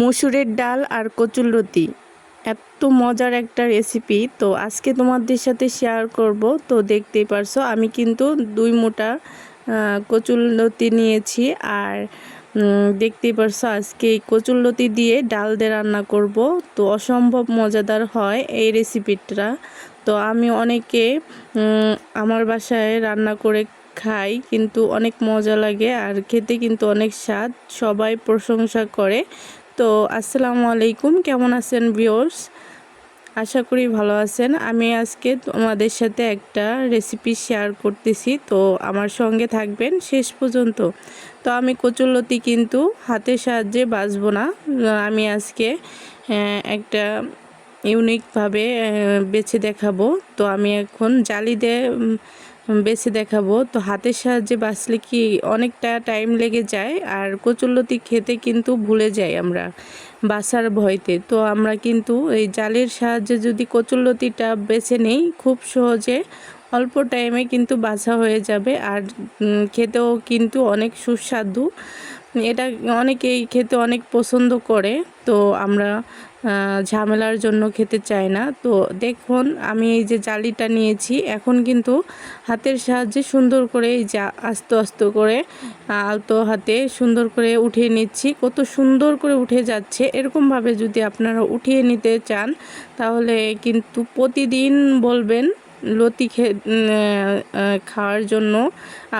মুসুরের ডাল আর কচুরলতি এত মজার একটা রেসিপি তো আজকে তোমাদের সাথে শেয়ার করব। তো দেখতেই পারছ, আমি কিন্তু দুই মোটা কচুরলতি নিয়েছি। আর দেখতেই পারছ আজকে এই কচুরলতি দিয়ে ডাল দিয়ে রান্না করব। তো অসম্ভব মজাদার হয় এই রেসিপিটা তো আমি অনেকে আমার বাসায় রান্না করে খাই, কিন্তু অনেক মজা লাগে আর খেতে কিন্তু অনেক স্বাদ। সবাই প্রশংসা করে। তো আসসালামু আলাইকুম, কেমন আছেন ভিউয়ার্স আশা করি ভালো আছেন। আমি আজকে তোমাদের সাথে একটা রেসিপি শেয়ার করতেছি। তো আমার সঙ্গে থাকবেন শেষ পর্যন্ত। তো আমি কচুরলতি কিন্তু হাতের সাহায্যে বাঁচব না। আমি আজকে একটা ইউনিকভাবে বেছে দেখাবো। তো আমি এখন জালি দিয়ে বেছে দেখাবো। তো হাতের সাহায্যে বাছলে কি অনেকটা টাইম লেগে যায়, আর কচুরলতি খেতে কিন্তু ভুলে যাই আমরা বাসার ভয়তে। তো আমরা কিন্তু এই জালের সাহায্যে যদি কচুরলতিটা বেছে নেই, খুব সহজে অল্প টাইমে কিন্তু বাছা হয়ে যাবে। আর খেতেও কিন্তু অনেক সুস্বাদু। এটা অনেকেই খেতে অনেক পছন্দ করে। তো আমরা ঝামেলার জন্য খেতে চায় না। তো দেখুন, আমি এই যে জালিটা নিয়েছি, এখন কিন্তু হাতের সাহায্যে সুন্দর করে এই যা আস্তে আস্তে করে আলতো হাতে সুন্দর করে উঠিয়ে নিচ্ছি। কত সুন্দর করে উঠে যাচ্ছে। এরকমভাবে যদি আপনারা উঠিয়ে নিতে চান, তাহলে কিন্তু প্রতিদিন বলবেন লতি খাওয়ার জন্য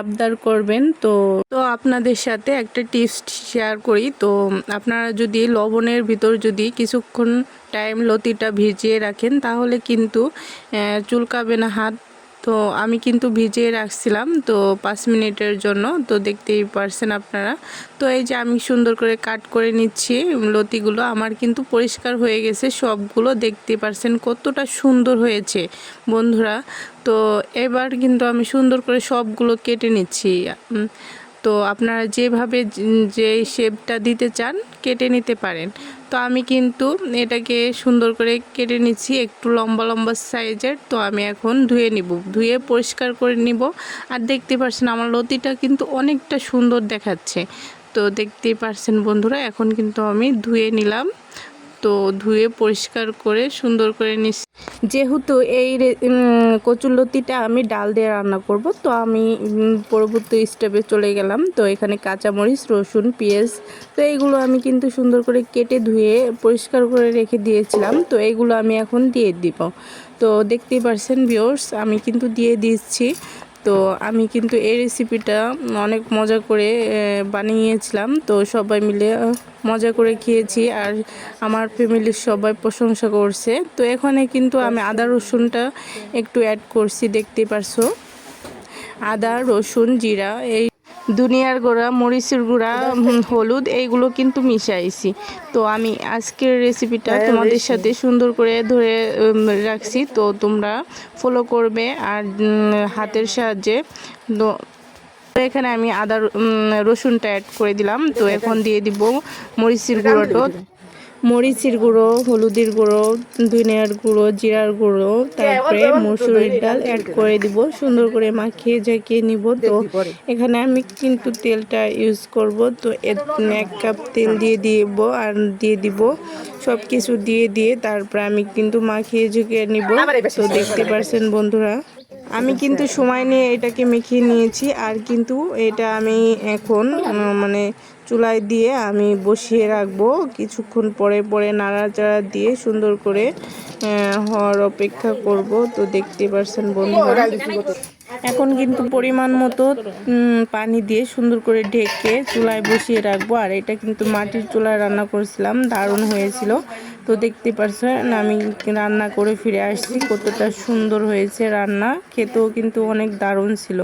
আবদার করবেন। তো তো আপনাদের সাথে একটা টিপস শেয়ার করি। তো, আপনারা যদি লবণের ভিতর যদি কিছুক্ষণ টাইম লতিটা ভিজিয়ে রাখেন, তাহলে কিন্তু চুলকাবে না, হাত তো আমি কিন্তু ভিজিয়ে রাখছিলাম, তো পাঁচ মিনিটের জন্য, তো দেখতেই পারছেন আপনারা। তো এই যে আমি সুন্দর করে কাট করে নিচ্ছি, লতিগুলো আমার কিন্তু পরিষ্কার হয়ে গেছে, সবগুলো দেখতে পারছেন কতটা সুন্দর হয়েছে, বন্ধুরা। তো এবার কিন্তু আমি সুন্দর করে সবগুলো কেটে নিচ্ছি। তো আপনারা যেভাবে যে- শেপটা দিতে চান, কেটে নিতে পারেন। তো আমি কিন্তু এটাকে সুন্দর করে কেটে নিচ্ছি একটু লম্বা লম্বা সাইজের। তো আমি এখন ধুয়ে নিব। ধুয়ে পরিষ্কার করে নিব। আর দেখতে পাচ্ছেন আমার লতিটা কিন্তু অনেকটা সুন্দর দেখাচ্ছে। তো দেখতেই পাচ্ছেন বন্ধুরা, এখন কিন্তু আমি ধুয়ে নিলাম। তো ধুয়ে পরিষ্কার করে সুন্দর করে নিচ্ছি। যেহেতু এই কচুরলতিটা আমি ডাল দিয়ে রান্না করব, তো আমি পরবর্তী স্টেপে চলে গেলাম। তো এখানে কাঁচামরিচ, রসুন, পেঁয়াজ, তো এইগুলো আমি কিন্তু সুন্দর করে কেটে ধুয়ে পরিষ্কার করে রেখে দিয়েছিলাম। তো এইগুলো আমি এখন দিয়ে দিব। তো দেখতেই পারছেন ভিওর্স আমি কিন্তু দিয়ে দিচ্ছি। তো আমি কিন্তু এই রেসিপিটা অনেক মজা করে বানিয়েছিলাম। তো সবাই মিলে মজা করে খেয়েছি আর আমার ফ্যামিলির সবাই প্রশংসা করছে। তো এখানে কিন্তু আমি আদা, রসুনটা একটু অ্যাড করছি, দেখতে পারছ? আদা, রসুন, জিরা, এই দুনিয়ার গোড়া মরিচের গুঁড়া হলুদ এইগুলো কিন্তু মিশাইছি। তো আমি আজকের রেসিপিটা তোমাদের সাথে সুন্দর করে ধরে রাখছি। তো তোমরা ফলো করবে আর হাতের সাহায্যে। তো তো এখানে আমি আদা রসুনটা অ্যাড করে দিলাম। তো এখন দিয়ে দিব মরিচের গুঁড়োটা। মরিচের গুঁড়ো হলুদের গুঁড়ো ধনিয়ার গুঁড়ো জিরার গুঁড়ো তারপরে মসুরির ডাল অ্যাড করে দিব। সুন্দর করে মাখিয়ে ঝাঁকিয়ে নিব তো। এখানে আমি কিন্তু তেলটা ইউজ করব তো এক কাপ তেল দিয়ে দিব আর দিয়ে দিব। সব কিছু দিয়ে দিয়ে তারপরে আমি কিন্তু মাখিয়ে ঝুঁকিয়ে নিব। তো দেখতে পারছেন বন্ধুরা। আমি কিন্তু সময় নিয়ে এটাকে মেখে নিয়েছি আর কিন্তু এটা আমি এখন মানে চুলায় দিয়ে আমি বসিয়ে রাখব। কিছুক্ষণ পরে পরে নাড়াচাড়া দিয়ে সুন্দর করে হওয়ার অপেক্ষা করব। তো দেখতে পারছেন বন্ধুরা, এখন কিন্তু পরিমাণ মতো পানি দিয়ে সুন্দর করে ঢেকে চুলায় বসিয়ে রাখব। আর এটা কিন্তু মাটির চুলায় রান্না করেছিলাম, দারুণ হয়েছিল। তো দেখতে পারছেন, আমি রান্না করে ফিরে আসছি, কতটা সুন্দর হয়েছে রান্না। খেতেও কিন্তু অনেক দারুণ ছিল।